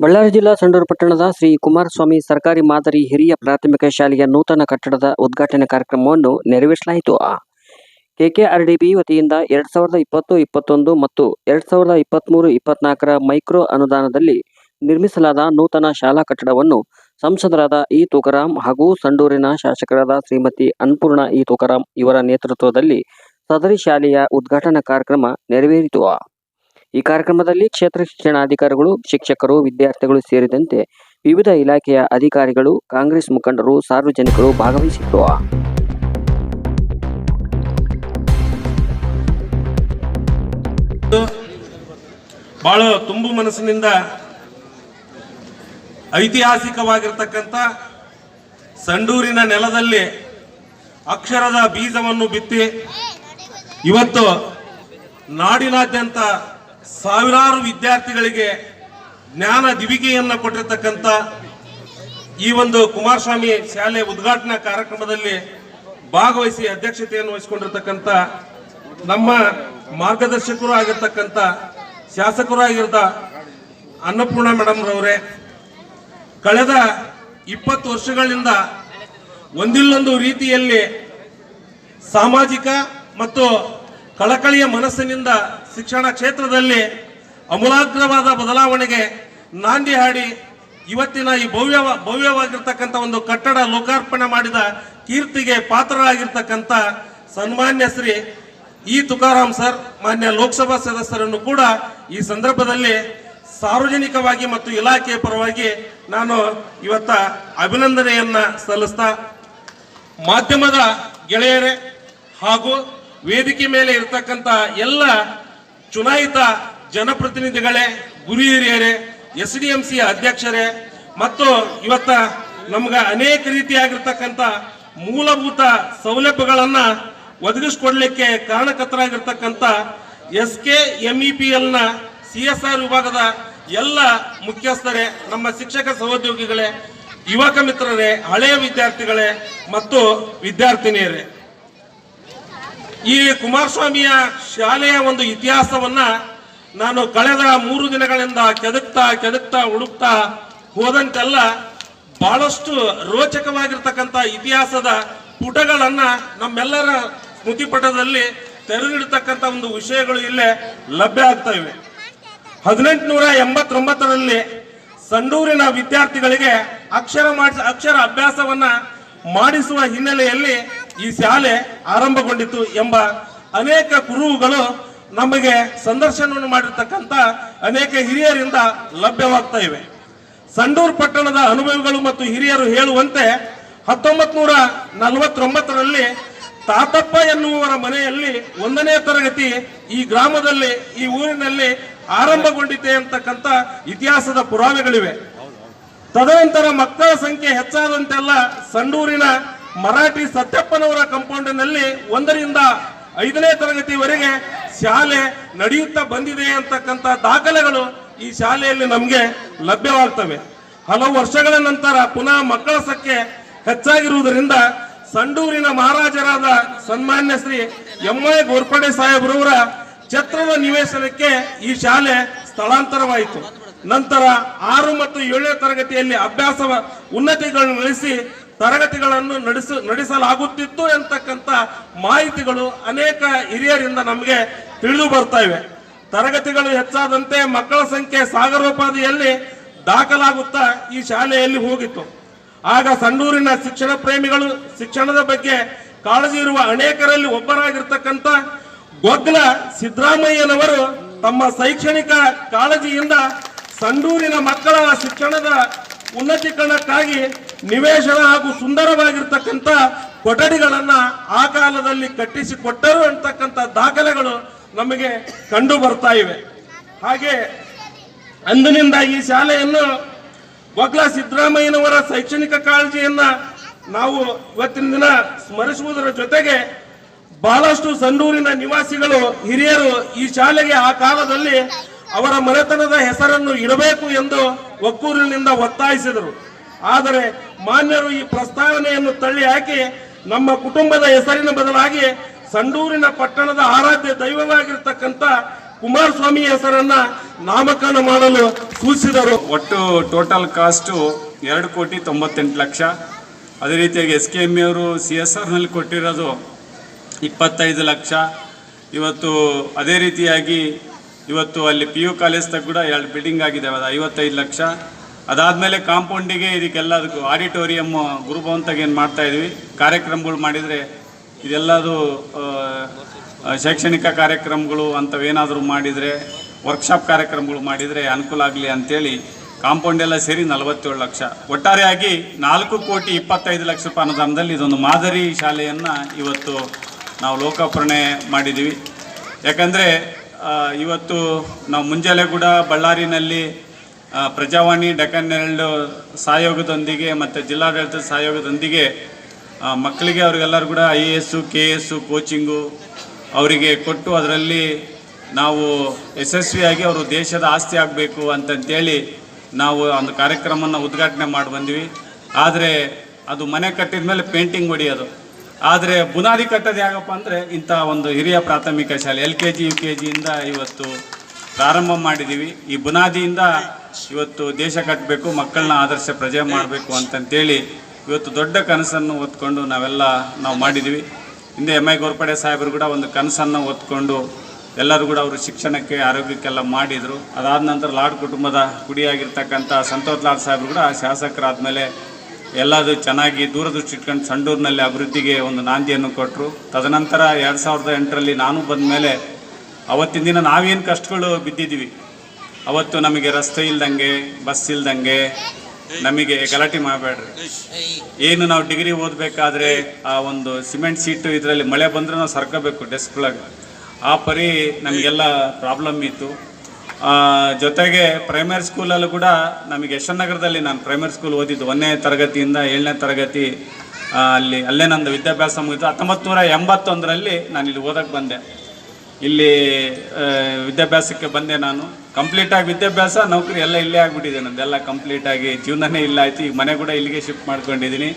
ಬಳ್ಳಾರಿ ಜಿಲ್ಲಾ ಸಂಡೂರು ಪಟ್ಟಣದ ಶ್ರೀ ಕುಮಾರಸ್ವಾಮಿ ಸರ್ಕಾರಿ ಮಾದರಿ ಹಿರಿಯ ಪ್ರಾಥಮಿಕ ಶಾಲೆಯ ನೂತನ ಕಟ್ಟಡದ ಉದ್ಘಾಟನೆ ಕಾರ್ಯಕ್ರಮವನ್ನು ನೆರವೇರಿಸಲಾಯಿತು. ಕೆಕೆಆರ್ಡಿಬಿ ವತಿಯಿಂದ ಎರಡ್ ಸಾವಿರದ ಇಪ್ಪತ್ತು, ಇಪ್ಪತ್ತೊಂದು ಮತ್ತು ಎರಡ್ ಸಾವಿರದ ಇಪ್ಪತ್ತ್ಮೂರು ಇಪ್ಪತ್ನಾಲ್ಕರ ಮೈಕ್ರೋ ಅನುದಾನದಲ್ಲಿ ನಿರ್ಮಿಸಲಾದ ನೂತನ ಶಾಲಾ ಕಟ್ಟಡವನ್ನು ಸಂಸದರಾದ ಇ ತುಕಾರಾಂ ಹಾಗೂ ಸಂಡೂರಿನ ಶಾಸಕರಾದ ಶ್ರೀಮತಿ ಅನ್ನಪೂರ್ಣ ಇ ತುಕಾರಾಂ ಇವರ ನೇತೃತ್ವದಲ್ಲಿ ಸದರಿ ಶಾಲೆಯ ಉದ್ಘಾಟನಾ ಕಾರ್ಯಕ್ರಮ ನೆರವೇರಿತು. ಈ ಕಾರ್ಯಕ್ರಮದಲ್ಲಿ ಕ್ಷೇತ್ರ ಶಿಕ್ಷಣಾಧಿಕಾರಿಗಳು, ಶಿಕ್ಷಕರು, ವಿದ್ಯಾರ್ಥಿಗಳು ಸೇರಿದಂತೆ ವಿವಿಧ ಇಲಾಖೆಯ ಅಧಿಕಾರಿಗಳು, ಕಾಂಗ್ರೆಸ್ ಮುಖಂಡರು, ಸಾರ್ವಜನಿಕರು ಭಾಗವಹಿಸಿದ್ರು ಬಹಳ ತುಂಬು ಮನಸ್ಸಿನಿಂದ ಐತಿಹಾಸಿಕವಾಗಿರ್ತಕ್ಕಂಥ ಸಂಡೂರಿನ ನೆಲದಲ್ಲಿ ಅಕ್ಷರದ ಬೀಜವನ್ನು ಬಿತ್ತಿ ಇವತ್ತು ನಾಡಿನಾದ್ಯಂತ ಸಾವಿರಾರು ವಿದ್ಯಾರ್ಥಿಗಳಿಗೆ ಜ್ಞಾನ ದಿವಿಗೆಯನ್ನು ಕೊಟ್ಟಿರ್ತಕ್ಕಂಥ ಈ ಒಂದು ಕುಮಾರಸ್ವಾಮಿ ಶಾಲೆ ಉದ್ಘಾಟನಾ ಕಾರ್ಯಕ್ರಮದಲ್ಲಿ ಭಾಗವಹಿಸಿ ಅಧ್ಯಕ್ಷತೆಯನ್ನು ವಹಿಸಿಕೊಂಡಿರ್ತಕ್ಕಂಥ ನಮ್ಮ ಮಾರ್ಗದರ್ಶಕರು ಆಗಿರ್ತಕ್ಕಂಥ ಶಾಸಕರು ಆಗಿರ್ತ ಅನ್ನಪೂರ್ಣ ಮೇಡಮ್ ರವರೇ, ಕಳೆದ ಇಪ್ಪತ್ತು ವರ್ಷಗಳಿಂದ ಒಂದಿಲ್ಲೊಂದು ರೀತಿಯಲ್ಲಿ ಸಾಮಾಜಿಕ ಮತ್ತು ಕಳಕಳಿಯ ಮನಸ್ಸಿನಿಂದ ಶಿಕ್ಷಣ ಕ್ಷೇತ್ರದಲ್ಲಿ ಅಮೂಲಾಗ್ರವಾದ ಬದಲಾವಣೆಗೆ ನಾಂದಿ ಹಾಡಿ ಇವತ್ತಿನ ಈ ಭವ್ಯ ಭವ್ಯವಾಗಿರ್ತಕ್ಕಂಥ ಒಂದು ಕಟ್ಟಡ ಲೋಕಾರ್ಪಣೆ ಮಾಡಿದ ಕೀರ್ತಿಗೆ ಪಾತ್ರರಾಗಿರ್ತಕ್ಕಂಥ ಸನ್ಮಾನ್ಯ ಶ್ರೀ ಇ ತುಕಾರಾಮ್ ಸರ್, ಮಾನ್ಯ ಲೋಕಸಭಾ ಸದಸ್ಯರನ್ನು ಕೂಡ ಈ ಸಂದರ್ಭದಲ್ಲಿ ಸಾರ್ವಜನಿಕವಾಗಿ ಮತ್ತು ಇಲಾಖೆಯ ಪರವಾಗಿ ನಾನು ಇವತ್ತ ಅಭಿನಂದನೆಯನ್ನ ಸಲ್ಲಿಸ್ತಾ ಮಾಧ್ಯಮದ ಗೆಳೆಯರೇ ಹಾಗೂ ವೇದಿಕೆ ಮೇಲೆ ಇರತಕ್ಕಂತ ಎಲ್ಲ ಚುನಾಯಿತ ಜನಪ್ರತಿನಿಧಿಗಳೇ, ಗುರು ಹಿರಿಯರೇ ಎಸ್ ಡಿ ಎಂ ಸಿ ಅಧ್ಯಕ್ಷರೇ, ಮತ್ತು ಇವತ್ತ ನಮ್ಗ ಅನೇಕ ರೀತಿಯಾಗಿರ್ತಕ್ಕಂಥ ಮೂಲಭೂತ ಸೌಲಭ್ಯಗಳನ್ನ ಒದಗಿಸ್ಕೊಡ್ಲಿಕ್ಕೆ ಕಾರಣಕರ್ತರಾಗಿರ್ತಕ್ಕಂಥ ಎಸ್ ಕೆ ಇ ಪಿ ಎಲ್ನ ಸಿ ಎಸ್ ಆರ್ ವಿಭಾಗದ ಎಲ್ಲ ಮುಖ್ಯಸ್ಥರೇ, ನಮ್ಮ ಶಿಕ್ಷಕ ಸಹೋದ್ಯೋಗಿಗಳೇ, ಯುವಕ ಮಿತ್ರರೇ, ಹಳೆಯ ವಿದ್ಯಾರ್ಥಿಗಳೇ ಮತ್ತು ವಿದ್ಯಾರ್ಥಿನಿಯರೇ. ಈ ಕುಮಾರಸ್ವಾಮಿಯ ಶಾಲೆಯ ಒಂದು ಇತಿಹಾಸವನ್ನ ನಾನು ಕಳೆದ ಮೂರು ದಿನಗಳಿಂದ ಕೆದಕ್ತಾ ಕೆದಕ್ತಾ ಹುಡುಕ್ತಾ ಹೋದಂತೆಲ್ಲ ಬಹಳಷ್ಟು ರೋಚಕವಾಗಿರ್ತಕ್ಕಂಥ ಇತಿಹಾಸದ ಪುಟಗಳನ್ನ ನಮ್ಮೆಲ್ಲರ ಸ್ಮೃತಿಪಟದಲ್ಲಿ ತೆರೆದಿಡ್ತಕ್ಕಂಥ ಒಂದು ವಿಷಯಗಳು ಇಲ್ಲೇ ಲಭ್ಯ ಆಗ್ತಾ ಇವೆ. ಹದಿನೆಂಟುನೂರ ಎಂಬತ್ತೊಂಬತ್ತರಲ್ಲಿ ಸಂಡೂರಿನ ವಿದ್ಯಾರ್ಥಿಗಳಿಗೆ ಅಕ್ಷರ ಮಾಡಿಸ ಅಕ್ಷರ ಅಭ್ಯಾಸವನ್ನ ಮಾಡಿಸುವ ಹಿನ್ನೆಲೆಯಲ್ಲಿ ಈ ಶಾಲೆ ಆರಂಭಗೊಂಡಿತು ಎಂಬ ಅನೇಕ ಕುರುಹುಗಳು ನಮಗೆ ಸಂದರ್ಶನವನ್ನು ಮಾಡಿರ್ತಕ್ಕಂಥ ಅನೇಕ ಹಿರಿಯರಿಂದ ಲಭ್ಯವಾಗ್ತಾ ಇವೆ. ಸಂಡೂರು ಪಟ್ಟಣದ ಅನುಭವಿಗಳು ಮತ್ತು ಹಿರಿಯರು ಹೇಳುವಂತೆ ಹತ್ತೊಂಬತ್ ನೂರ ನಲವತ್ತೊಂಬತ್ತರಲ್ಲಿ ತಾತಪ್ಪ ಎನ್ನುವವರ ಮನೆಯಲ್ಲಿ ಒಂದನೇ ತರಗತಿ ಈ ಗ್ರಾಮದಲ್ಲಿ, ಈ ಊರಿನಲ್ಲಿ ಆರಂಭಗೊಂಡಿದೆ ಅಂತಕ್ಕಂಥ ಇತಿಹಾಸದ ಪುರಾವೆಗಳಿವೆ. ತದನಂತರ ಮಕ್ಕಳ ಸಂಖ್ಯೆ ಹೆಚ್ಚಾದಂತೆಲ್ಲ ಸಂಡೂರಿನ ಮರಾಠಿ ಸತ್ಯಪ್ಪನವರ ಕಂಪೌಂಡಿನಲ್ಲಿ ಒಂದರಿಂದ ಐದನೇ ತರಗತಿವರೆಗೆ ಶಾಲೆ ನಡೆಯುತ್ತಾ ಬಂದಿದೆ ಅಂತಕ್ಕಂಥ ದಾಖಲೆಗಳು ಈ ಶಾಲೆಯಲ್ಲಿ ನಮಗೆ ಲಭ್ಯವಾಗ್ತವೆ. ಹಲವು ವರ್ಷಗಳ ನಂತರ ಪುನಃ ಮಕ್ಕಳ ಸಂಖ್ಯೆ ಹೆಚ್ಚಾಗಿರುವುದರಿಂದ ಸಂಡೂರಿನ ಮಹಾರಾಜರಾದ ಸನ್ಮಾನ್ಯ ಶ್ರೀ ಎಂ ಐ ಗೋರ್ಪಡೆ ಸಾಹೇಬ್ರವರ ಛತ್ರದ ನಿವೇಶನಕ್ಕೆ ಈ ಶಾಲೆ ಸ್ಥಳಾಂತರವಾಯಿತು. ನಂತರ ಆರು ಮತ್ತು ಏಳನೇ ತರಗತಿಯಲ್ಲಿ ಅಭ್ಯಾಸ ಉನ್ನತಿಗಳನ್ನು ನಡೆಸಿ ತರಗತಿಗಳನ್ನು ನಡೆಸ ನಡೆಸಲಾಗುತ್ತಿತ್ತು ಎಂತಕ್ಕಂಥ ಮಾಹಿತಿಗಳು ಅನೇಕ ಹಿರಿಯರಿಂದ ನಮಗೆ ತಿಳಿದು ಬರ್ತಾ ಇವೆ. ತರಗತಿಗಳು ಹೆಚ್ಚಾದಂತೆ ಮಕ್ಕಳ ಸಂಖ್ಯೆ ಸಾಗರೋಪಾದಿಯಲ್ಲಿ ದಾಖಲಾಗುತ್ತಾ ಈ ಶಾಲೆಯಲ್ಲಿ ಹೋಗಿತ್ತು. ಆಗ ಸಣ್ಣೂರಿನ ಶಿಕ್ಷಣ ಪ್ರೇಮಿಗಳು ಶಿಕ್ಷಣದ ಬಗ್ಗೆ ಕಾಳಜಿ ಇರುವ ಅನೇಕರಲ್ಲಿ ಒಬ್ಬರಾಗಿರ್ತಕ್ಕಂಥ ಗೊಗ್ಲ ಸಿದ್ದರಾಮಯ್ಯನವರು ತಮ್ಮ ಶೈಕ್ಷಣಿಕ ಕಾಳಜಿಯಿಂದ ಸಂಡೂರಿನ ಮಕ್ಕಳ ಶಿಕ್ಷಣದ ಉನ್ನತೀಕರಣಕ್ಕಾಗಿ ನಿವೇಶನ ಹಾಗೂ ಸುಂದರವಾಗಿರ್ತಕ್ಕಂಥ ಕೊಠಡಿಗಳನ್ನ ಆ ಕಾಲದಲ್ಲಿ ಕಟ್ಟಿಸಿಕೊಟ್ಟರು ಅಂತಕ್ಕಂಥ ದಾಖಲೆಗಳು ನಮಗೆ ಕಂಡು ಬರ್ತಾ ಇವೆ. ಹಾಗೆ ಅಂದಿನಿಂದ ಈ ಶಾಲೆಯನ್ನು ಒಗ್ಲ ಸಿದ್ದರಾಮಯ್ಯನವರ ಶೈಕ್ಷಣಿಕ ಕಾಳಜಿಯನ್ನ ನಾವು ಇವತ್ತಿನ ದಿನ ಸ್ಮರಿಸುವುದರ ಜೊತೆಗೆ ಬಹಳಷ್ಟು ಸಂಡೂರಿನ ನಿವಾಸಿಗಳು, ಹಿರಿಯರು ಈ ಶಾಲೆಗೆ ಆ ಕಾಲದಲ್ಲಿ ಅವರ ಮನೆತನದ ಹೆಸರನ್ನು ಇಡಬೇಕು ಎಂದು ಒಕ್ಕೂರಿನಿಂದ ಒತ್ತಾಯಿಸಿದರು. ಆದರೆ ಮಾನ್ಯರು ಈ ಪ್ರಸ್ತಾವನೆಯನ್ನು ತಳ್ಳಿ ಹಾಕಿ ನಮ್ಮ ಕುಟುಂಬದ ಹೆಸರಿನ ಬದಲಾಗಿ ಸಂಡೂರಿನ ಪಟ್ಟಣದ ಆರಾಧ್ಯ ದೈವವಾಗಿರ್ತಕ್ಕಂಥ ಕುಮಾರಸ್ವಾಮಿ ಹೆಸರನ್ನ ನಾಮಕರಣ ಮಾಡಲು ಸೂಚಿಸಿದರು. ಒಟ್ಟು ಟೋಟಲ್ ಕಾಸ್ಟು ಎರಡು ಕೋಟಿ ತೊಂಬತ್ತೆಂಟು ಲಕ್ಷ. ಅದೇ ರೀತಿಯಾಗಿ ಎಸ್ ಕೆ ಎಂ ಅವರು ಸಿ ಎಸ್ ಆರ್ನಲ್ಲಿ ಕೊಟ್ಟಿರೋದು ಇಪ್ಪತ್ತೈದು ಲಕ್ಷ. ಇವತ್ತು ಅದೇ ರೀತಿಯಾಗಿ ಇವತ್ತು ಅಲ್ಲಿ ಪಿ ಯು ಕಾಲೇಜ್ ಕೂಡ ಎರಡು ಬಿಲ್ಡಿಂಗ್ ಆಗಿದೆ, ಅದು ಐವತ್ತೈದು ಲಕ್ಷ. ಅದಾದಮೇಲೆ ಕಾಂಪೌಂಡಿಗೆ ಇದಕ್ಕೆಲ್ಲದಕ್ಕೂ ಆಡಿಟೋರಿಯಮ್ ಗುರುಭವಂತಾಗ ಏನು ಮಾಡ್ತಾ ಇದ್ವಿ. ಕಾರ್ಯಕ್ರಮಗಳು ಮಾಡಿದರೆ ಇದೆಲ್ಲದು ಶೈಕ್ಷಣಿಕ ಕಾರ್ಯಕ್ರಮಗಳು ಅಂಥವೇನಾದರೂ ಮಾಡಿದರೆ ವರ್ಕ್ಶಾಪ್ ಕಾರ್ಯಕ್ರಮಗಳು ಮಾಡಿದರೆ ಅನುಕೂಲ ಆಗಲಿ ಅಂತೇಳಿ ಕಾಂಪೌಂಡ್ ಎಲ್ಲ ಸೇರಿ ನಲವತ್ತೇಳು ಲಕ್ಷ. ಒಟ್ಟಾರೆಯಾಗಿ ನಾಲ್ಕು ಕೋಟಿ ಇಪ್ಪತ್ತೈದು ಲಕ್ಷ ರೂಪಾಯಿ ಅನುದಾನದಲ್ಲಿ ಇದೊಂದು ಮಾದರಿ ಶಾಲೆಯನ್ನು ಇವತ್ತು ನಾವು ಲೋಕಾರ್ಪಣೆ ಮಾಡಿದ್ದೀವಿ ಯಾಕಂದರೆ ಇವತ್ತು ನಾವು ಮುಂಜಾನೆ ಕೂಡ ಬಳ್ಳಾರಿನಲ್ಲಿ ಪ್ರಜಾವಾಣಿ ಡೆಕನ್ ಹೆರಲ್ಡ್ ಸಹಯೋಗದೊಂದಿಗೆ ಮತ್ತು ಜಿಲ್ಲಾಡಳಿತದ ಸಹಯೋಗದೊಂದಿಗೆ ಮಕ್ಕಳಿಗೆ ಅವ್ರಿಗೆಲ್ಲರೂ ಕೂಡ I A S K S coaching ಅವರಿಗೆ ಕೊಟ್ಟು ಅದರಲ್ಲಿ ನಾವು ಯಶಸ್ವಿಯಾಗಿ ಅವರು ದೇಶದ ಆಸ್ತಿ ಆಗಬೇಕು ಅಂತಂತೇಳಿ ನಾವು ಒಂದು ಕಾರ್ಯಕ್ರಮನ ಉದ್ಘಾಟನೆ ಮಾಡಿ ಬಂದ್ವಿ. ಆದರೆ ಅದು ಮನೆ ಕಟ್ಟಿದ ಮೇಲೆ ಪೇಂಟಿಂಗ್ ಹೊಡಿಯೋದು. ಆದರೆ ಬುನಾದಿ ಕಟ್ಟೋದು ಯಾಕಪ್ಪ ಅಂದರೆ ಇಂಥ ಒಂದು ಹಿರಿಯ ಪ್ರಾಥಮಿಕ ಶಾಲೆ, L K G, U K ಜಿಯಿಂದ ಇವತ್ತು ಪ್ರಾರಂಭ ಮಾಡಿದ್ದೀವಿ ಈ ಬುನಾದಿಯಿಂದ ಇವತ್ತು ದೇಶ ಕಟ್ಟಬೇಕು ಮಕ್ಕಳನ್ನ ಆದರ್ಶ ಪ್ರಜೆ ಮಾಡಬೇಕು ಅಂತಂತೇಳಿ ಇವತ್ತು ದೊಡ್ಡ ಕನಸನ್ನು ಹೊತ್ಕೊಂಡು ನಾವೆಲ್ಲ ನಾವು ಮಾಡಿದ್ದೀವಿ ಹಿಂದೆ ಎಂ ಐ ಗೋರ್ಪಡೆ ಸಾಹೇಬರು ಕೂಡ ಒಂದು ಕನಸನ್ನು ಹೊತ್ಕೊಂಡು ಎಲ್ಲರೂ ಕೂಡ ಅವರು ಶಿಕ್ಷಣಕ್ಕೆ, ಆರೋಗ್ಯಕ್ಕೆಲ್ಲ ಮಾಡಿದರು. ಅದಾದ ನಂತರ ಲಾಡ್ ಕುಟುಂಬದ ಗುಡಿಯಾಗಿರ್ತಕ್ಕಂಥ ಸಂತೋಷ್ ಲಾಡ್ ಸಾಹೇಬರು ಕೂಡ ಶಾಸಕರಾದಮೇಲೆ ಎಲ್ಲದು ಚೆನ್ನಾಗಿ ದೂರದೃಷ್ಟಿ ಇಟ್ಕೊಂಡು ಸಂಡೂರಿನಲ್ಲಿ ಅಭಿವೃದ್ಧಿಗೆ ಒಂದು ನಾಂದಿಯನ್ನು ಕೊಟ್ಟರು ತದನಂತರ ಎರಡು ಸಾವಿರದ ಎಂಟರಲ್ಲಿ ನಾನು ಬಂದ ಮೇಲೆ ಅವತ್ತಿನ ದಿನ ನಾವೇನು ಕಷ್ಟಗಳು ಬಿದ್ದಿದ್ದೀವಿ. ಅವತ್ತು ನಮಗೆ ರಸ್ತೆ ಇಲ್ದಂಗೆ, ಬಸ್ ಇಲ್ದಂಗೆ ನಮಗೆ ಗಲಾಟೆ ಮಾಡಬೇಡ್ರಿ. ಏನು ನಾವು ಡಿಗ್ರಿ ಓದಬೇಕಾದ್ರೆ ಆ ಒಂದು ಸಿಮೆಂಟ್ ಸೀಟು ಇದರಲ್ಲಿ ಮಳೆ ಬಂದ್ರೆ ನಾವು ಸರ್ಕೋಬೇಕು ಡೆಸ್ಕ್ ಒಳಗೆ ಆ ಪರಿ ನಮಗೆಲ್ಲ ಪ್ರಾಬ್ಲಮ್ ಇತ್ತು. ಜೊತೆಗೆ ಪ್ರೈಮರಿ ಸ್ಕೂಲಲ್ಲೂ ಕೂಡ ನಮಗೆ ಯಶವಂತ ನಗರದಲ್ಲಿ ನಾನು ಪ್ರೈಮರಿ ಸ್ಕೂಲ್ ಓದಿದ್ದು ಒಂದನೇ ತರಗತಿಯಿಂದ ಏಳನೇ ತರಗತಿ ಅಲ್ಲಿ, ಅಲ್ಲೇ ನಂದು ವಿದ್ಯಾಭ್ಯಾಸ ಮುಗಿತು. ಹತ್ತೊಂಬತ್ತು ನೂರ ಎಂಬತ್ತೊಂದರಲ್ಲಿ ನಾನು ಇಲ್ಲಿ ಓದಕ್ಕೆ ಬಂದೆ. ಇಲ್ಲಿ ವಿದ್ಯಾಭ್ಯಾಸಕ್ಕೆ ಬಂದೆ ನಾನು. ಕಂಪ್ಲೀಟಾಗಿ ವಿದ್ಯಾಭ್ಯಾಸ, ನೌಕರಿ ಎಲ್ಲ ಇಲ್ಲೇ ಆಗಿಬಿಟ್ಟಿದೆ ನಂದೆಲ್ಲ ಕಂಪ್ಲೀಟಾಗಿ ಜೀವನನೇ ಇಲ್ಲ ಆಯಿತು. ಈಗ ಮನೆ ಕೂಡ ಇಲ್ಲಿಗೆ ಶಿಫ್ಟ್ ಮಾಡ್ಕೊಂಡಿದ್ದೀನಿ.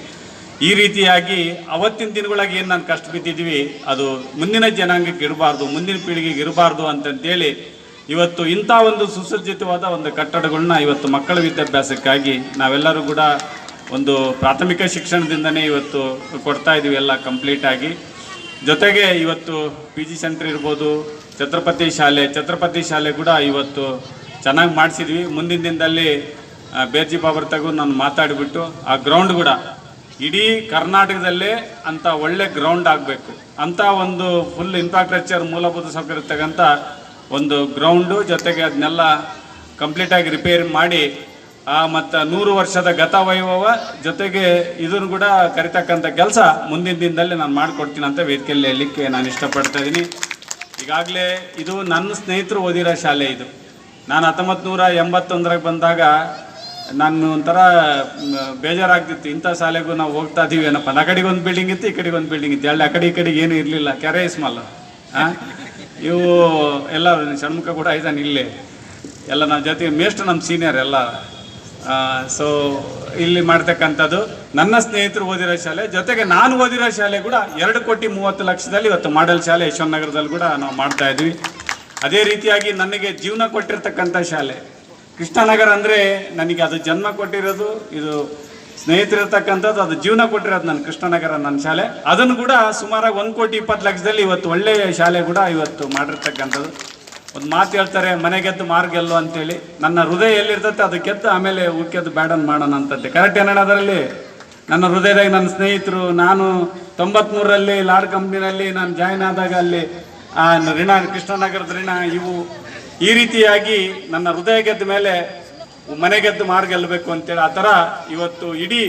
ಈ ರೀತಿಯಾಗಿ ಅವತ್ತಿನ ದಿನಗಳಾಗಿ ಏನು ನಾನು ಕಷ್ಟ ಬಿದ್ದಿದ್ವಿ, ಅದು ಮುಂದಿನ ಜನಾಂಗಕ್ಕೆ ಇರಬಾರ್ದು, ಮುಂದಿನ ಪೀಳಿಗೆಗೆ ಇರಬಾರ್ದು ಅಂತಂತೇಳಿ ಇವತ್ತು ಇಂಥ ಒಂದು ಸುಸಜ್ಜಿತವಾದ ಒಂದು ಕಟ್ಟಡಗಳನ್ನ ಇವತ್ತು ಮಕ್ಕಳ ವಿದ್ಯಾಭ್ಯಾಸಕ್ಕಾಗಿ ನಾವೆಲ್ಲರೂ ಕೂಡ ಒಂದು ಪ್ರಾಥಮಿಕ ಶಿಕ್ಷಣದಿಂದನೇ ಇವತ್ತು ಕೊಡ್ತಾ ಇದ್ದೀವಿ ಎಲ್ಲ ಕಂಪ್ಲೀಟಾಗಿ. ಜೊತೆಗೆ ಇವತ್ತು ಪಿ ಜಿ ಸೆಂಟ್ರ್ ಇರ್ಬೋದು, ಛತ್ರಪತಿ ಶಾಲೆ ಛತ್ರಪತಿ ಶಾಲೆ ಕೂಡ ಇವತ್ತು ಚೆನ್ನಾಗಿ ಮಾಡಿಸಿದ್ವಿ. ಮುಂದಿನ ದಿನದಲ್ಲಿ ಬೇರ್ಜಿ ಬಾಬರ್ ತಗು ನಾನು ಮಾತಾಡಿಬಿಟ್ಟು ಆ ಗ್ರೌಂಡ್ ಕೂಡ ಇಡೀ ಕರ್ನಾಟಕದಲ್ಲೇ ಅಂಥ ಒಳ್ಳೆ ಗ್ರೌಂಡ್ ಆಗಬೇಕು. ಅಂಥ ಒಂದು ಫುಲ್ ಇನ್ಫ್ರಾಸ್ಟ್ರಕ್ಚರ್ ಮೂಲಭೂತ ಸೌಕರ್ಯ ಇರ್ತಕ್ಕಂಥ ಒಂದು ಗ್ರೌಂಡು ಜೊತೆಗೆ ಅದನ್ನೆಲ್ಲ ಕಂಪ್ಲೀಟಾಗಿ ರಿಪೇರಿ ಮಾಡಿ, ಆ ಮತ್ತು ನೂರು ವರ್ಷದ ಗತ ವೈಭವ ಜೊತೆಗೆ ಇದನ್ನು ಕೂಡ ಕರಿತಕ್ಕಂಥ ಕೆಲಸ ಮುಂದಿನ ದಿನದಲ್ಲಿ ನಾನು ಮಾಡಿಕೊಡ್ತೀನಿ ಅಂತ ವೇದಿಕೆಯಲ್ಲಿ ಹೇಳಲಿಕ್ಕೆ ನಾನು ಇಷ್ಟಪಡ್ತಾ ಇದ್ದೀನಿ. ಈಗಾಗಲೇ ಇದು ನನ್ನ ಸ್ನೇಹಿತರು ಓದಿರೋ ಶಾಲೆ ಇದು. ನಾನು ಹತ್ತೊಂಬತ್ತು ನೂರ ಎಂಬತ್ತೊಂದರಾಗ ಬಂದಾಗ ನಾನು ಒಂಥರ ಬೇಜಾರಾಗ್ತಿತ್ತು. ಇಂಥ ಶಾಲೆಗೂ ನಾವು ಹೋಗ್ತಾ ಇದೀವಿ ಏನಪ್ಪ? ಆ ಕಡೆಗೆ ಒಂದು ಬಿಲ್ಡಿಂಗ್ ಇತ್ತು, ಈ ಕಡೆಗೆ ಒಂದು ಬಿಲ್ಡಿಂಗ್ ಇತ್ತು. ಎಲ್ಲ ಆ ಕಡೆ ಈ ಕಡೆಗೆ ಏನೂ ಇರಲಿಲ್ಲ. ಕೆರೆ ಇಸ್ಮಲ್ಲ ಹಾಂ ಇವು ಎಲ್ಲ ಷಣ್ಮುಖ ಕೂಡ ಇದ್ದಾನೆ ಇಲ್ಲೇ. ಎಲ್ಲ ನಮ್ಮ ಜೊತೆಗೆ ಮೇಸ್ಟ್ ನಮ್ಮ ಸೀನಿಯರ್ ಎಲ್ಲ. ಸೊ ಇಲ್ಲಿ ಮಾಡ್ತಕ್ಕಂಥದ್ದು ನನ್ನ ಸ್ನೇಹಿತರು ಓದಿರೋ ಶಾಲೆ, ಜೊತೆಗೆ ನಾನು ಓದಿರೋ ಶಾಲೆ ಕೂಡ ಎರಡು ಕೋಟಿ ಮೂವತ್ತು ಲಕ್ಷದಲ್ಲಿ ಇವತ್ತು ಮಾಡಲ್ ಶಾಲೆ ಯಶವಂತ ನಗರದಲ್ಲಿ ಕೂಡ ನಾವು ಮಾಡ್ತಾ ಇದ್ವಿ. ಅದೇ ರೀತಿಯಾಗಿ ನನಗೆ ಜೀವನ ಕೊಟ್ಟಿರ್ತಕ್ಕಂಥ ಶಾಲೆ. ಕೃಷ್ಣನಗರ ಅಂದರೆ ನನಗೆ ಅದು ಜನ್ಮ ಕೊಟ್ಟಿರೋದು, ಇದು ಸ್ನೇಹಿತರಿರ್ತಕ್ಕಂಥದ್ದು ಅದು ಜೀವನ ಕೊಟ್ಟಿರೋದು ನನ್ನ ಕೃಷ್ಣನಗರ ನನ್ನ ಶಾಲೆ. ಅದನ್ನು ಕೂಡ ಸುಮಾರಾಗಿ ಒಂದು ಕೋಟಿ ಇಪ್ಪತ್ತು ಲಕ್ಷದಲ್ಲಿ ಇವತ್ತು ಒಳ್ಳೆಯ ಶಾಲೆ ಕೂಡ ಇವತ್ತು ಮಾಡಿರ್ತಕ್ಕಂಥದ್ದು. ಒಂದು ಮಾತು ಹೇಳ್ತಾರೆ, ಮನೆ ಗೆದ್ದು ಮಾರು ಗೆಲ್ಲು ಅಂತೇಳಿ. ನನ್ನ ಹೃದಯ ಎಲ್ಲಿರ್ತೈತೆ ಅದು ಗೆದ್ದು ಆಮೇಲೆ ಉಕ್ಕೆದ್ದು ಬ್ಯಾಡನ್ ಮಾಡೋಣ ಅಂತಂತೆ ಕರೆಕ್ಟ್ ಏನೇನು ಅದರಲ್ಲಿ? ನನ್ನ ಹೃದಯದಾಗ ನನ್ನ ಸ್ನೇಹಿತರು, ನಾನು ತೊಂಬತ್ಮೂರರಲ್ಲಿ ಲಾರ್ಡ್ ಕಂಪ್ನಿನಲ್ಲಿ ನಾನು ಜಾಯ್ನ್ ಆದಾಗ ಅಲ್ಲಿ, ಆ ಋಣ, ಕೃಷ್ಣನಗರದ ಋಣ ಇವು ಈ ರೀತಿಯಾಗಿ ನನ್ನ ಹೃದಯ ಗೆದ್ದ ಮೇಲೆ ಮನೆ ಗೆದ್ದು ಮಾರು ಗೆಲ್ಲಬೇಕು ಅಂತೇಳಿ ಆ ಥರ ಇವತ್ತು ಇಡೀ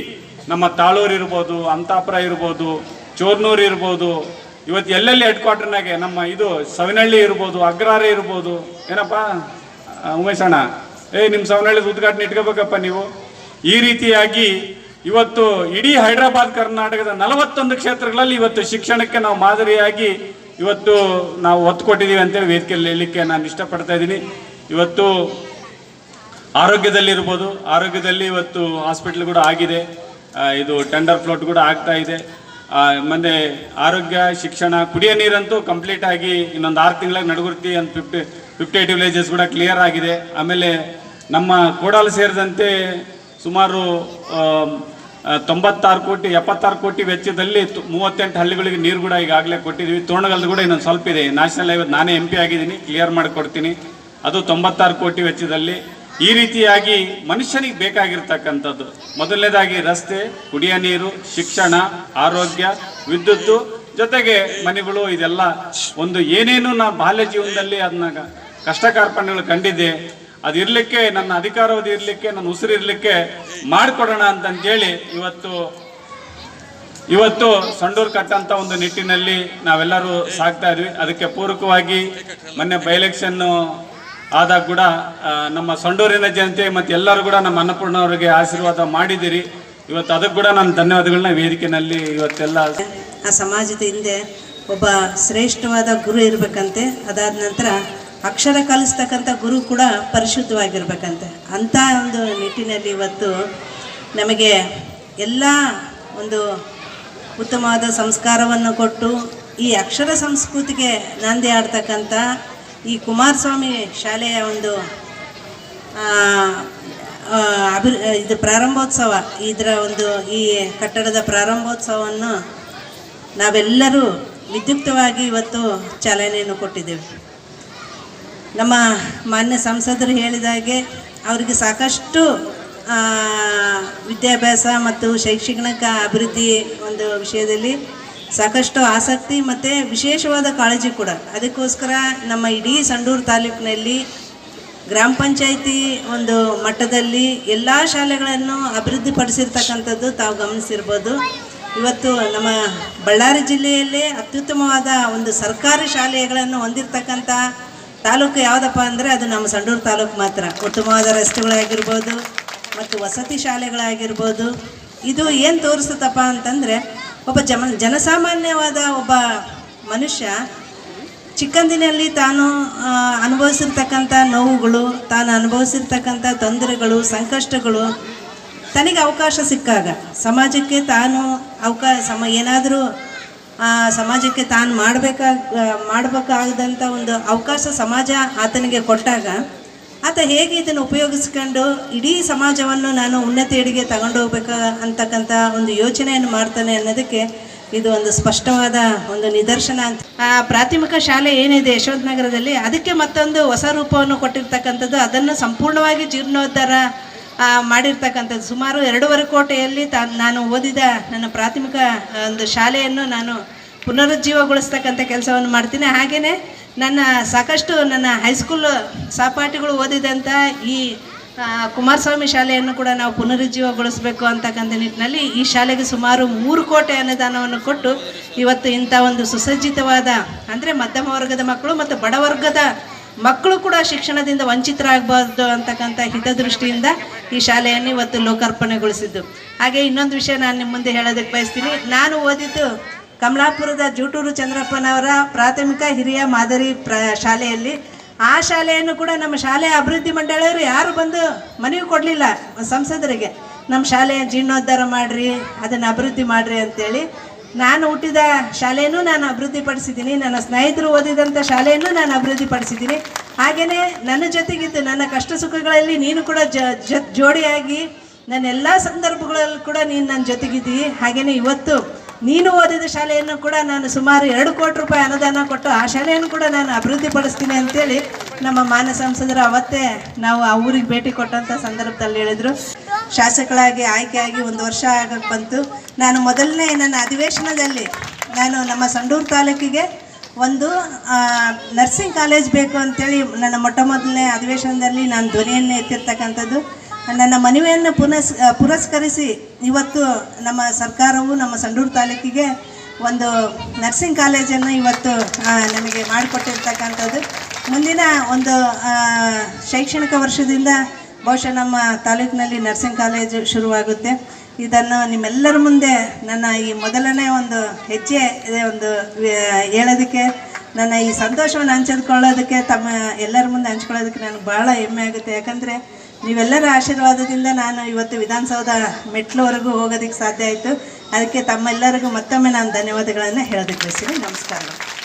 ನಮ್ಮ ತಾಳೂರು ಇರ್ಬೋದು, ಅಂತಾಪುರ ಇರ್ಬೋದು, ಚೋರ್ನೂರು ಇರ್ಬೋದು, ಇವತ್ತು ಎಲ್ಲೆಲ್ಲಿ ಹೆಡ್ ಕ್ವಾರ್ಟರ್ನಾಗೆ ನಮ್ಮ ಇದು ಸವನಹಳ್ಳಿ ಇರ್ಬೋದು, ಅಗ್ರಾರೆ ಇರ್ಬೋದು, ಏನಪ್ಪ? ಉಮೇಶ್ ಅಣ್ಣ ಏ ನಿಮ್ಮ ಸವನಹಳ್ಳಿ ಉದ್ಘಾಟನೆ ಇಟ್ಕೋಬೇಕಪ್ಪ ನೀವು. ಈ ರೀತಿಯಾಗಿ ಇವತ್ತು ಇಡೀ ಹೈದರಾಬಾದ್, ಕರ್ನಾಟಕದ ನಲವತ್ತೊಂದು ಕ್ಷೇತ್ರಗಳಲ್ಲಿ ಇವತ್ತು ಶಿಕ್ಷಣಕ್ಕೆ ನಾವು ಮಾದರಿಯಾಗಿ ಇವತ್ತು ನಾವು ಒತ್ತು ಕೊಟ್ಟಿದ್ದೀವಿ ಅಂತೇಳಿ ವೇದಿಕೆಯಲ್ಲಿ ಹೇಳಲಿಕ್ಕೆ ನಾನು ಇಷ್ಟಪಡ್ತಾ ಇದ್ದೀನಿ. ಇವತ್ತು ಆರೋಗ್ಯದಲ್ಲಿರ್ಬೋದು. ಆರೋಗ್ಯದಲ್ಲಿ ಇವತ್ತು ಹಾಸ್ಪಿಟ್ಲ್ ಕೂಡ ಆಗಿದೆ. ಇದು ಟೆಂಡರ್ ಫ್ಲೋಟ್ ಕೂಡ ಆಗ್ತಾ ಇದೆ. ಮುಂದೆ ಆರೋಗ್ಯ, ಶಿಕ್ಷಣ, ಕುಡಿಯೋ ನೀರಂತೂ ಕಂಪ್ಲೀಟ್ ಆಗಿ ಇನ್ನೊಂದು ಆರು ತಿಂಗಳಿಗೆ ನಡುಗುರ್ತಿ ಅಂತ ಫಿಫ್ಟಿ ಫಿಫ್ಟಿ ಏಯ್ಟ್ ವಿಲೇಜಸ್ ಕೂಡ ಕ್ಲಿಯರ್ ಆಗಿದೆ. ಆಮೇಲೆ ನಮ್ಮ ಕೋಡಾಲ್ ಸೇರಿದಂತೆ ಸುಮಾರು ತೊಂಬತ್ತಾರು ಕೋಟಿ, ಎಪ್ಪತ್ತಾರು ಕೋಟಿ ವೆಚ್ಚದಲ್ಲಿ ಮೂವತ್ತೆಂಟು ಹಳ್ಳಿಗಳಿಗೆ ನೀರು ಕೂಡ ಈಗಾಗಲೇ ಕೊಟ್ಟಿದ್ದೀವಿ ತೋರಣಗಲ್ದು ಕೂಡ ಇನ್ನೊಂದು ಸ್ವಲ್ಪ ಇದೆ. ನ್ಯಾಷನಲ್ ಹೈವೇ ನಾನೇ ಎಂ ಪಿ ಆಗಿದ್ದೀನಿ. ಕ್ಲಿಯರ್ ಮಾಡಿಕೊಡ್ತೀನಿ. ಅದು ತೊಂಬತ್ತಾರು ಕೋಟಿ ವೆಚ್ಚದಲ್ಲಿ. ಈ ರೀತಿಯಾಗಿ ಮನುಷ್ಯನಿಗೆ ಬೇಕಾಗಿರ್ತಕ್ಕಂಥದ್ದು. ಮೊದಲನೇದಾಗಿ ರಸ್ತೆ, ಕುಡಿಯ ನೀರು, ಶಿಕ್ಷಣ, ಆರೋಗ್ಯ ವಿದ್ಯುತ್ತು ಜೊತೆಗೆ ಮನೆಗಳು, ಇದೆಲ್ಲ ಒಂದು ಏನೇನು ನಾ ಬಾಲ್ಯ ಜೀವನದಲ್ಲಿ ಅದನ್ನ ಕಷ್ಟ ಕಾರ್ಪಣ್ಯಗಳು ಕಂಡಿದ್ದೆ ಅದಿರಲಿಕ್ಕೆ ನನ್ನ ಅಧಿಕಾರವಧಿ ಇರಲಿಕ್ಕೆ, ನನ್ನ ಉಸಿರಿರಲಿಕ್ಕೆ ಮಾಡಿಕೊಡೋಣ ಅಂತಂತೇಳಿ ಇವತ್ತು ಇವತ್ತು ಸಂಡೂರು ಕಟ್ಟಂತ ಒಂದು ನಿಟ್ಟಿನಲ್ಲಿ ನಾವೆಲ್ಲರೂ ಸಾಗ್ತಾ ಇದ್ವಿ. ಅದಕ್ಕೆ ಪೂರಕವಾಗಿ ಮೊನ್ನೆ ಬೈ ಎಲೆಕ್ಷನ್ ಆದಾಗ ಕೂಡ ನಮ್ಮ ಸಂಡೂರಿನ ಜನತೆ ಮತ್ತು ಎಲ್ಲರೂ ಕೂಡ ನಮ್ಮ ಅನ್ನಪೂರ್ಣ ಅವರಿಗೆ ಆಶೀರ್ವಾದ ಮಾಡಿದಿರಿ ಇವತ್ತು ಅದಕ್ಕೆ ಕೂಡ ನಾನು ಧನ್ಯವಾದಗಳನ್ನ ವೇದಿಕೆಯಲ್ಲಿ ಇವತ್ತೆಲ್ಲ ಆ ಸಮಾಜದ ಹಿಂದೆ ಒಬ್ಬ ಶ್ರೇಷ್ಠವಾದ ಗುರು ಇರಬೇಕಂತೆ, ಅದಾದ ನಂತರ ಅಕ್ಷರ ಕಲಿಸ್ತಕ್ಕಂಥ ಗುರು ಕೂಡ ಪರಿಶುದ್ಧವಾಗಿರ್ಬೇಕಂತೆ. ಅಂಥ ಒಂದು ನಿಟ್ಟಿನಲ್ಲಿ ಇವತ್ತು ನಮಗೆ ಎಲ್ಲ ಒಂದು ಉತ್ತಮವಾದ ಸಂಸ್ಕಾರವನ್ನು ಕೊಟ್ಟು ಈ ಅಕ್ಷರ ಸಂಸ್ಕೃತಿಗೆ ನಾಂದಿ ಆಡ್ತಕ್ಕಂಥ ಈ ಕುಮಾರಸ್ವಾಮಿ ಶಾಲೆಯ ಒಂದು ಅಭಿ, ಇದು ಪ್ರಾರಂಭೋತ್ಸವ, ಇದರ ಒಂದು ಈ ಕಟ್ಟಡದ ಪ್ರಾರಂಭೋತ್ಸವವನ್ನು ನಾವೆಲ್ಲರೂ ವಿದ್ಯುಕ್ತವಾಗಿ ಇವತ್ತು ಚಾಲನೆಯನ್ನು ಕೊಟ್ಟಿದ್ದೇವೆ. ನಮ್ಮ ಮಾನ್ಯ ಸಂಸದರು ಹೇಳಿದಾಗೆ ಅವರಿಗೆ ಸಾಕಷ್ಟು ವಿದ್ಯಾಭ್ಯಾಸ ಮತ್ತು ಶೈಕ್ಷಣಿಕ ಅಭಿವೃದ್ಧಿ ಒಂದು ವಿಷಯದಲ್ಲಿ ಸಾಕಷ್ಟು ಆಸಕ್ತಿ ಮತ್ತು ವಿಶೇಷವಾದ ಕಾಳಜಿ ಕೂಡ. ಅದಕ್ಕೋಸ್ಕರ ನಮ್ಮ ಇಡೀ ಸಂಡೂರು ತಾಲೂಕಿನಲ್ಲಿ ಗ್ರಾಮ ಪಂಚಾಯಿತಿ ಒಂದು ಮಟ್ಟದಲ್ಲಿ ಎಲ್ಲ ಶಾಲೆಗಳನ್ನು ಅಭಿವೃದ್ಧಿಪಡಿಸಿರ್ತಕ್ಕಂಥದ್ದು ತಾವು ಗಮನಿಸಿರ್ಬೋದು. ಇವತ್ತು ನಮ್ಮ ಬಳ್ಳಾರಿ ಜಿಲ್ಲೆಯಲ್ಲೇ ಅತ್ಯುತ್ತಮವಾದ ಒಂದು ಸರ್ಕಾರಿ ಶಾಲೆಗಳನ್ನು ಹೊಂದಿರತಕ್ಕಂಥ ತಾಲೂಕು ಯಾವುದಪ್ಪ ಅಂದರೆ ಅದು ನಮ್ಮ ಸಂಡೂರು ತಾಲೂಕು ಮಾತ್ರ. ಉತ್ತಮವಾದ ರಸ್ತೆಗಳಾಗಿರ್ಬೋದು ಮತ್ತು ವಸತಿ ಶಾಲೆಗಳಾಗಿರ್ಬೋದು. ಇದು ಏನು ತೋರಿಸುತ್ತಪ್ಪ ಅಂತಂದರೆ ಒಬ್ಬ ಜಮ, ಜನಸಾಮಾನ್ಯವಾದ ಒಬ್ಬ ಮನುಷ್ಯ ಚಿಕ್ಕಂದಿನಲ್ಲಿ ತಾನು ಅನುಭವಿಸಿರ್ತಕ್ಕಂಥ ನೋವುಗಳು, ತಾನು ಅನುಭವಿಸಿರ್ತಕ್ಕಂಥ ತೊಂದರೆಗಳು, ಸಂಕಷ್ಟಗಳು ತನಗೆ ಅವಕಾಶ ಸಿಕ್ಕಾಗ. ಸಮಾಜಕ್ಕೆ ತಾನು ಅವಕಾಶ ಸಮ, ಏನಾದರೂ ಸಮಾಜಕ್ಕೆ ತಾನು ಮಾಡಬೇಕಾಗ ಮಾಡಬೇಕಾದಂಥ ಒಂದು ಅವಕಾಶ ಸಮಾಜ ಆತನಿಗೆ ಕೊಟ್ಟಾಗ ಆತ ಹೇಗೆ ಇದನ್ನು ಉಪಯೋಗಿಸ್ಕೊಂಡು ಇಡೀ ಸಮಾಜವನ್ನು ನಾನು ಉನ್ನತಿಯಡಿಗೆ ತಗೊಂಡು ಹೋಗ್ಬೇಕಾ ಅಂತಕ್ಕಂಥ ಒಂದು ಯೋಚನೆಯನ್ನು ಮಾಡ್ತಾನೆ ಅನ್ನೋದಕ್ಕೆ ಇದು ಒಂದು ಸ್ಪಷ್ಟವಾದ ಒಂದು ನಿದರ್ಶನ ಅಂತ. ಆ ಪ್ರಾಥಮಿಕ ಶಾಲೆ ಏನಿದೆ ಯಶವಂತ ನಗರದಲ್ಲಿ ಅದಕ್ಕೆ ಮತ್ತೊಂದು ಹೊಸ ರೂಪವನ್ನು ಕೊಟ್ಟಿರ್ತಕ್ಕಂಥದ್ದು, ಅದನ್ನು ಸಂಪೂರ್ಣವಾಗಿ ಜೀರ್ಣೋದ್ಧಾರ ಮಾಡಿರ್ತಕ್ಕಂಥದ್ದು. ಸುಮಾರು ಎರಡೂವರೆ ಕೋಟೆಯಲ್ಲಿ ತಾ, ನಾನು ಓದಿದ ನನ್ನ ಪ್ರಾಥಮಿಕ ಒಂದು ಶಾಲೆಯನ್ನು ನಾನು ಪುನರುಜ್ಜೀವಗೊಳಿಸ್ತಕ್ಕಂಥ ಕೆಲಸವನ್ನು ಮಾಡ್ತೀನಿ. ಹಾಗೆಯೇ ನನ್ನ ಸಾಕಷ್ಟು ನನ್ನ ಹೈಸ್ಕೂಲ್ ಸಹಪಾಠಿಗಳು ಓದಿದಂಥ ಈ ಕುಮಾರಸ್ವಾಮಿ ಶಾಲೆಯನ್ನು ಕೂಡ ನಾವು ಪುನರುಜ್ಜೀವಗೊಳಿಸಬೇಕು ಅಂತಕ್ಕಂಥ ನಿಟ್ಟಿನಲ್ಲಿ ಈ ಶಾಲೆಗೆ ಸುಮಾರು ಮೂರು ಕೋಟಿ ಅನುದಾನವನ್ನು ಕೊಟ್ಟು ಇವತ್ತು ಇಂಥ ಒಂದು ಸುಸಜ್ಜಿತವಾದ, ಅಂದರೆ ಮಧ್ಯಮ ವರ್ಗದ ಮಕ್ಕಳು ಮತ್ತು ಬಡವರ್ಗದ ಮಕ್ಕಳು ಕೂಡ ಶಿಕ್ಷಣದಿಂದ ವಂಚಿತರಾಗಬಾರ್ದು ಅಂತಕ್ಕಂಥ ಹಿತದೃಷ್ಟಿಯಿಂದ ಈ ಶಾಲೆಯನ್ನು ಇವತ್ತು ಲೋಕಾರ್ಪಣೆಗೊಳಿಸಿದ್ದು. ಹಾಗೆ ಇನ್ನೊಂದು ವಿಷಯ ನಾನು ನಿಮ್ಮ ಮುಂದೆ ಹೇಳೋದಕ್ಕೆ ಬಯಸ್ತೀನಿ. ನಾನು ಓದಿದ್ದು ಕಮಲಾಪುರದ ಜೂಟೂರು ಚಂದ್ರಪ್ಪನವರ ಪ್ರಾಥಮಿಕ ಹಿರಿಯ ಮಾದರಿ ಪ್ರ ಶಾಲೆಯಲ್ಲಿ ಆ ಶಾಲೆಯನ್ನು ಕೂಡ ನಮ್ಮ ಶಾಲೆ ಅಭಿವೃದ್ಧಿ ಮಂಡಳಿಯವರು ಯಾರು ಬಂದು ಮನವಿ ಕೊಡಲಿಲ್ಲ ಸಂಸದರಿಗೆ. ನಮ್ಮ ಶಾಲೆಯ ಜೀರ್ಣೋದ್ಧಾರ ಮಾಡಿರಿ, ಅದನ್ನು ಅಭಿವೃದ್ಧಿ ಮಾಡಿರಿ ಅಂತೇಳಿ ನಾನು ಹುಟ್ಟಿದ ಶಾಲೆಯನ್ನು ನಾನು ಅಭಿವೃದ್ಧಿಪಡಿಸಿದ್ದೀನಿ, ನನ್ನ ಸ್ನೇಹಿತರು ಓದಿದಂಥ ಶಾಲೆಯನ್ನು ನಾನು ಅಭಿವೃದ್ಧಿಪಡಿಸಿದ್ದೀನಿ. ಹಾಗೆಯೇ ನನ್ನ ಜೊತೆಗಿದ್ದು ನನ್ನ ಕಷ್ಟ ಸುಖಗಳಲ್ಲಿ ನೀನು ಕೂಡ ಜೋಡಿಯಾಗಿ ನನ್ನ ಎಲ್ಲ ಸಂದರ್ಭಗಳಲ್ಲೂ ಕೂಡ ನೀನು ನನ್ನ ಜೊತೆಗಿದ್ದೀವಿ ಹಾಗೆಯೇ ಇವತ್ತು ನೀನು ಓದಿದ ಶಾಲೆಯನ್ನು ಕೂಡ ನಾನು ಸುಮಾರು ಎರಡು ಕೋಟಿ ರೂಪಾಯಿ ಅನುದಾನ ಕೊಟ್ಟು ಆ ಶಾಲೆಯನ್ನು ಕೂಡ ನಾನು ಅಭಿವೃದ್ಧಿಪಡಿಸ್ತೀನಿ ಅಂತೇಳಿ ನಮ್ಮ ಮಾನ್ಯ ಸಂಸದರು ಅವತ್ತೇ ನಾವು ಆ ಊರಿಗೆ ಭೇಟಿ ಕೊಟ್ಟಂಥ ಸಂದರ್ಭದಲ್ಲಿ ಹೇಳಿದರು. ಶಾಸಕಳಾಗಿ ಆಯ್ಕೆಯಾಗಿ ಒಂದು ವರ್ಷ ಆಗಕ್ಕೆ ಬಂತು. ನಾನು ಮೊದಲನೇ ನನ್ನ ಅಧಿವೇಶನದಲ್ಲಿ ನಾನು ನಮ್ಮ ಸಂಡೂರು ತಾಲೂಕಿಗೆ ಒಂದು ನರ್ಸಿಂಗ್ ಕಾಲೇಜ್ ಬೇಕು ಅಂತೇಳಿ ನನ್ನ ಮೊಟ್ಟ ಮೊದಲನೇ ಅಧಿವೇಶನದಲ್ಲಿ ನಾನು ಧ್ವನಿಯನ್ನು ಎತ್ತಿರ್ತಕ್ಕಂಥದ್ದು. ನನ್ನ ಮನವಿಯನ್ನು ಪುನಸ್ ಪುರಸ್ಕರಿಸಿ ಇವತ್ತು ನಮ್ಮ ಸರ್ಕಾರವು ನಮ್ಮ ಸಂಡೂರು ತಾಲೂಕಿಗೆ ಒಂದು ನರ್ಸಿಂಗ್ ಕಾಲೇಜನ್ನು ಇವತ್ತು ನಮಗೆ ಮಾಡಿಕೊಟ್ಟಿರ್ತಕ್ಕಂಥದ್ದು. ಮುಂದಿನ ಒಂದು ಶೈಕ್ಷಣಿಕ ವರ್ಷದಿಂದ ಬಹುಶಃ ನಮ್ಮ ತಾಲೂಕಿನಲ್ಲಿ ನರ್ಸಿಂಗ್ ಕಾಲೇಜು ಶುರುವಾಗುತ್ತೆ. ಇದನ್ನು ನಿಮ್ಮೆಲ್ಲರ ಮುಂದೆ ನನ್ನ ಈ ಮೊದಲನೇ ಒಂದು ಹೆಜ್ಜೆ ಒಂದು ಹೇಳೋದಕ್ಕೆ, ನನ್ನ ಈ ಸಂತೋಷವನ್ನು ಹಂಚಿಕೊಳ್ಳೋದಕ್ಕೆ ತಮ್ಮ ಎಲ್ಲರ ಮುಂದೆ ಹಂಚ್ಕೊಳ್ಳೋದಕ್ಕೆ ನನಗೆ ಭಾಳ ಹೆಮ್ಮೆ ಆಗುತ್ತೆ. ಯಾಕಂದರೆ ನೀವೆಲ್ಲರ ಆಶೀರ್ವಾದದಿಂದ ನಾನು ಇವತ್ತು ವಿಧಾನಸೌಧ ಮೆಟ್ಲುವರೆಗೂ ಹೋಗೋದಕ್ಕೆ ಸಾಧ್ಯ ಆಯಿತು. ಅದಕ್ಕೆ ತಮ್ಮೆಲ್ಲರಿಗೂ ಮತ್ತೊಮ್ಮೆ ನಾನು ಧನ್ಯವಾದಗಳನ್ನು ಹೇಳೋದಕ್ಕೆ ಬಯಸ್ತೀನಿ ನಮಸ್ಕಾರಗಳು